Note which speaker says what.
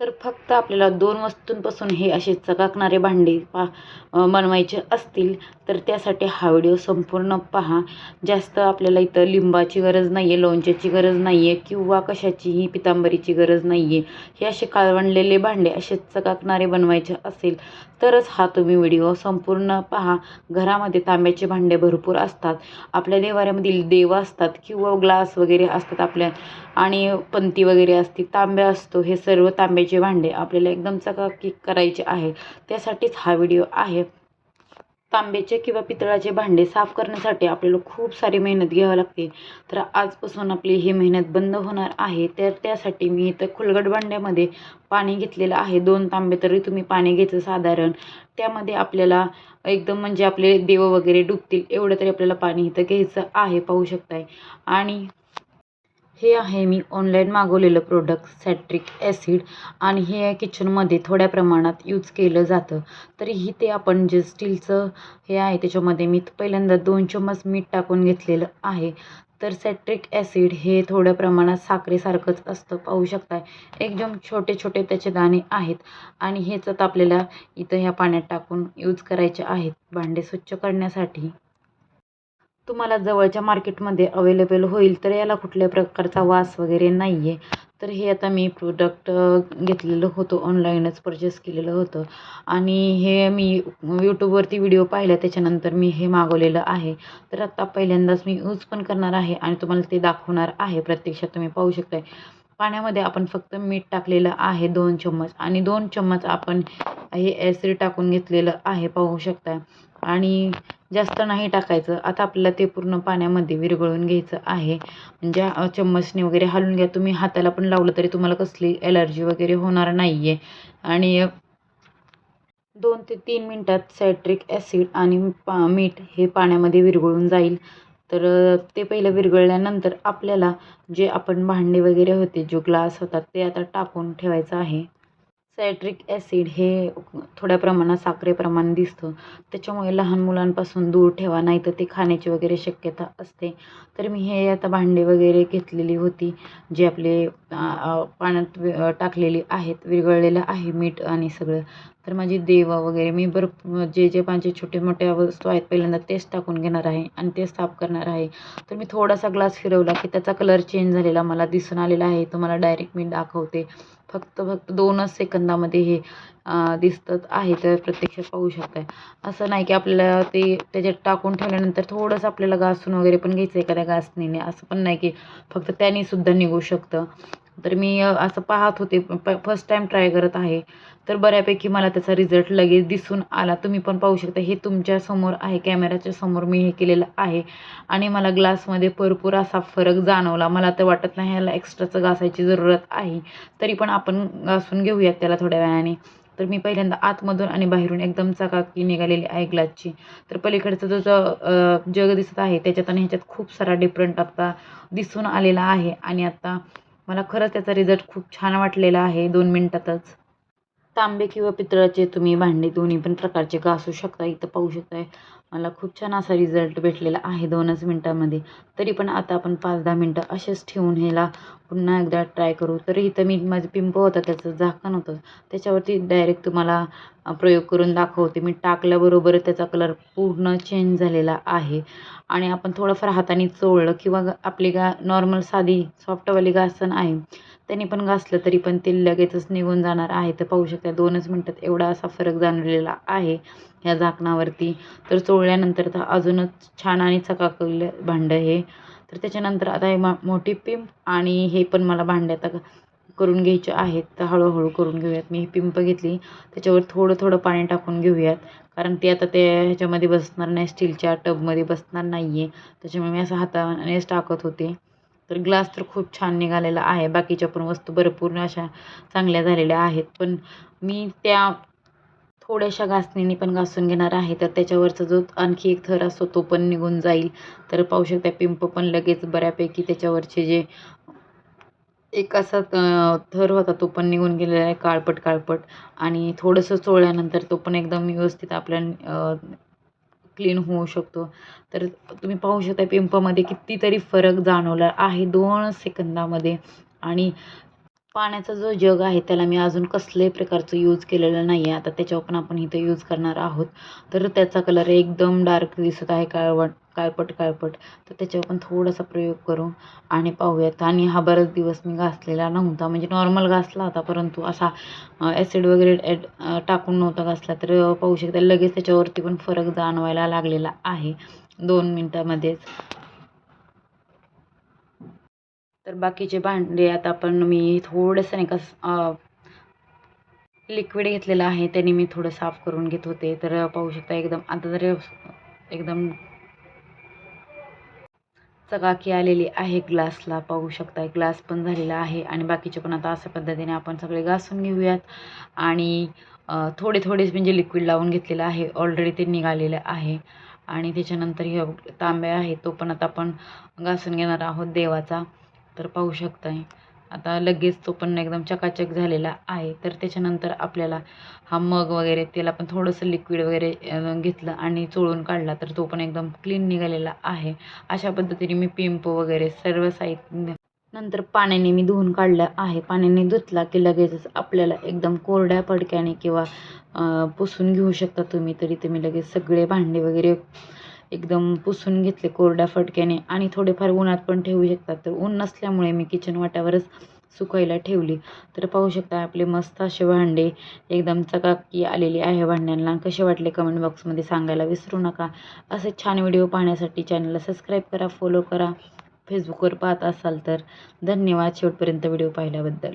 Speaker 1: तर फक्त आपल्याला दोन वस्तूंपासून हे असे चकाकणारे भांडे पा बनवायचे असतील तर त्यासाठी हा व्हिडिओ संपूर्ण पहा. जास्त आपल्याला इथं लिंबाची गरज नाही आहे लोणच्याची गरज नाही आहे किंवा कशाचीही पितांबरीची गरज नाही आहे हे असे काळवंडलेले भांडे असे चकाकणारे बनवायचे असेल तरच हा तुम्ही व्हिडिओ संपूर्ण पहा. घरामध्ये तांब्याचे भांडे भरपूर असतात. आपल्या देवाऱ्यामधील देव असतात किंवा ग्लास वगैरे असतात आपल्या आणि पंती वगैरे असते तांब्या असतो हे सर्व तांब्याचे भांडे आपल्याला एकदम चकाकी करायचे आहे. त्यासाठीच हा व्हिडिओ आहे. तांब्याचे किंवा पितळाचे भांडे साफ करण्यासाठी आपल्याला खूप सारी मेहनत घ्यावी लागते. तर आजपासून आपली ही मेहनत बंद होणार आहे. तर त्यासाठी मी इथं खुलगड भांड्यामध्ये पाणी घेतलेलं आहे. दोन तांबे तरी तुम्ही पाणी घ्यायचं साधारण. त्यामध्ये आपल्याला एकदम म्हणजे आपले देव वगैरे डुबतील. एवढं तरी आपल्याला पाणी इथं घ्यायचं आहे. पाहू शकताय. आणि हे आहे मी ऑनलाईन मागवलेलं प्रोडक्ट सॅट्रिक ॲसिड आणि हे किचनमध्ये थोड्या प्रमाणात यूज केलं जातं. तरीही ते आपण जे स्टीलचं हे आहे त्याच्यामध्ये मी पहिल्यांदा दोन चम्मच मीठ टाकून घेतलेलं आहे. तर सॅट्रिक ॲसिड हे थोड्या प्रमाणात साखरेसारखंच असतं पाहू शकताय. एकदम छोटे छोटे त्याचे दाणे आहेत आणि हेच आता आपल्याला इथं ह्या पाण्यात टाकून यूज करायचे आहेत. भांडे स्वच्छ करण्यासाठी. तुम्हाला जवळच्या मार्केटमध्ये अवेलेबल होईल तर याला कुठल्या प्रकारचा वास वगैरे नाही आहे तर हे आता मी प्रोडक्ट घेतलेलं होतं ऑनलाईनच परचेस केलेलं होतं. आणि हे मी यूट्यूबवरती व्हिडिओ पाहिला त्याच्यानंतर मी हे मागवलेलं आहे. तर आता पहिल्यांदाच मी यूज पण करणार आहे आणि तुम्हाला ते दाखवणार आहे. प्रत्यक्षात तुम्ही पाहू शकताय. पाण्यामध्ये आपण फक्त मीठ टाकलेलं आहे दोन चम्मच. आणि दोन चम्मच आपण हे ॲसिड टाकून घेतलेलं आहे पाहू शकताय. आणि जास्त नाही टाकायचं. आता आपल्याला ते पूर्ण पाण्यामध्ये विरघळून घ्यायचं आहे. म्हणजे चम्मचने वगैरे हालून घ्या. तुम्ही हाताला पण लावलं तरी तुम्हाला कसली ॲलर्जी वगैरे होणार नाही आहे आणि दोन ते तीन मिनटात सायट्रिक ॲसिड आणि पा मीठ हे पाण्यामध्ये विरघळून जाईल. तर ते पहिलं विरघळल्यानंतर आपल्याला जे आपण भांडे वगैरे होते जो ग्लास होता ते आता टाकून ठेवायचं आहे. सायट्रिक ॲसिड हे थोड्या प्रमाणात साखरेप्रमाण दिसतं. त्याच्यामुळे लहान मुलांपासून दूर ठेवा नाही तर ते खाण्याची वगैरे शक्यता असते. तर मी हे आता भांडे वगैरे घेतलेली होती जे आपले पाण्यात टाकलेली आहेत विरघळलेलं आहे मीठ आणि सगळं. तर माझी देवा वगैरे मी भरपूर जे जे माझे छोटे मोठ्या वस्तू आहेत पहिल्यांदा तेच टाकून घेणार आहे आणि तेच साफ करणार आहे. तर मी थोडासा ग्लास फिरवला की त्याचा कलर चेंज झालेला मला दिसून आलेला आहे. तुम्हाला डायरेक्ट मी दाखवते. फक्त फक्त दोनच सेकंदामध्ये हे दिसतं आहे तर प्रत्यक्षात पाहू शकताय. असं नाही की आपल्याला ते त्याच्यात टाकून ठेवल्यानंतर थोडंसं आपल्याला घासून वगैरे पण घ्यायचं एखाद्या घासणीने. असं पण नाही की फक्त त्यानेसुद्धा निघू शकतं. तर मी असं पाहत होते. प फर्स्ट टाईम ट्राय करत आहे. तर बऱ्यापैकी मला त्याचा रिझल्ट लगेच दिसून आला. तुम्ही पण पाहू शकता हे तुमच्यासमोर आहे कॅमेऱ्याच्या समोर मी हे केलेलं आहे. आणि मला ग्लासमध्ये भरपूर असा फरक जाणवला. मला तर वाटत नाही ह्याला एक्स्ट्राचं घासायची जरूरत आहे. तरी पण आपण घासून घेऊयात त्याला थोड्या वेळाने. तर मी पहिल्यांदा आतमधून आणि बाहेरून एकदम चकाकी निघालेली आहे ग्लासची तर पलीकडचं जो जो जग दिसत आहे त्याच्यात आणि ह्याच्यात खूप सारा डिफरंट आता दिसून आलेला आहे. आणि आता मला खरंच त्याचा रिझल्ट खूप छान वाटलेला आहे दोन मिनटातच. तांबे किंवा पितळाचे तुम्ही भांडे दोन्ही पण प्रकारचे घासू शकता इथं पाहू शकताय. मला खूप छान असा रिझल्ट भेटलेला आहे दोनच मिनटामध्ये. तरी पण आता आपण पाच दहा मिनटं असेच ठेवून ह्याला पुन्हा एकदा ट्राय करू. तरी इथं मी माझं पिंप होतं त्याचं झाकण होतं. त्याच्यावरती डायरेक्ट तुम्हाला प्रयोग करून दाखवते. मी टाकल्याबरोबर त्याचा कलर पूर्ण चेंज झालेला आहे. आणि आपण थोडंफार हाताने चोळलं किंवा आपली गा नॉर्मल साधी सॉफ्टवाली गासन आहे. त्याने पण घासलं तरी पण ते लगेचच निघून जाणार आहे. तर पाहू शकता दोनच मिनटात एवढा असा फरक जाणवलेला आहे ह्या झाकणावरती. तर चोळल्यानंतर तर अजूनच छान आणि चकाकलं भांडं हे. तर त्याच्यानंतर आता हे मोठी पिंप आणि हे पण मला भांडे आता करून घ्यायचे आहेत. तर हळूहळू करून घेऊयात. मी ही पिंप घेतली. त्याच्यावर थोडं थोडं पाणी टाकून घेऊयात. कारण ते आता ते ह्याच्यामध्ये बसणार नाही. स्टीलच्या टबमध्ये बसणार नाही आहे त्याच्यामुळे मी असं हातानेच टाकत होते. तर ग्लास तर खूप छान निघालेला आहे. बाकीच्या पण वस्तू भरपूर अशा चांगल्या झालेल्या आहेत. पण मी त्या थोड्याशा घासणीने पण घासून घेणार आहे. तर त्याच्यावरचा जो आणखी एक थर असतो तो पण निघून जाईल. तर पाहू शकता पिंप पण लगेच बऱ्यापैकी त्याच्यावरचे जे एक असा थर होता तो पण निघून गेलेला आहे काळपट काळपट आणि थोडंसं चोळल्यानंतर तो पण एकदम व्यवस्थित आपल्या क्लीन होऊ शकतो. तर तुम्ही पाहू शकता पिंपामध्ये कितीतरी फरक जाणवला आहे दोन सेकंदामध्ये. आणि पाण्याचा जो जग आहे त्याला मी अजून कसल्याही प्रकारचं यूज केलेलं नाही आहे आता त्याच्यावर पण आपण इथं यूज करणार आहोत. तर त्याचा कलर एकदम डार्क दिसत आहे काळवट काळपट काळपट. तर त्याच्यावर पण थोडासा प्रयोग करू आणि पाहूयात. आणि हा बराच दिवस मी घासलेला नव्हता. म्हणजे नॉर्मल घासला होता परंतु असा ॲसिड वगैरे ॲड टाकून नव्हता घासला. तर पाहू शकता लगेच त्याच्यावरती पण फरक जाणवायला लागलेला आहे. दोन मिनटामध्येच. तर बाकीचे भांडे आता आपण मी थोडंसं नाही का लिक्विड घेतलेलं आहे त्याने मी थोडं साफ करून घेत होते. तर पाहू शकता एकदम आता तरी एकदम चकाकी आलेली आहे ग्लासला पाहू शकता ग्लास पण झालेला आहे. आणि बाकीचे पण आता अशा पद्धतीने आपण सगळे घासून घेऊयात. आणि थोडे थोडेच म्हणजे लिक्विड लावून घेतलेलं आहे. ऑलरेडी ते निघालेलं आहे. आणि त्याच्यानंतर हे तांब्या आहे तो पण आता आपण घासून घेणार आहोत देवाचा. तर पाहू शकताय. आता लगेच तो पण एकदम चकाचक झालेला आहे. तर त्याच्यानंतर आपल्याला हा मग वगैरे त्याला पण थोडंसं लिक्विड वगैरे घेतलं आणि चोळून काढला तर तो पण एकदम क्लीन निघालेला आहे. अशा पद्धतीने मी पिंप वगैरे सर्व साहित्य नंतर पाण्याने मी धुवून काढलं आहे. पाण्याने धुतला की लगेचच आपल्याला एकदम कोरड्या पडक्याने किंवा पुसून घेऊ शकता तुम्ही. तरी तुम्ही लगेच सगळे भांडे वगैरे एकदम पुसून घेतले कोरड्या फटक्याने आणि थोडेफार उन्हात पण ठेवू शकतात. तर ऊन नसल्यामुळे मी किचन वाट्यावरच सुकायला ठेवली. तर पाहू शकता आपले मस्त असे भांडे एकदम चकाकी आलेली आहे भांड्यांना. कसे वाटले कमेंट बॉक्समध्ये सांगायला विसरू नका. असे छान व्हिडिओ पाहण्यासाठी चॅनलला सबस्क्राईब करा फॉलो करा. फेसबुकवर पाहत असाल तर धन्यवाद. शेवटपर्यंत व्हिडिओ पाहिल्याबद्दल.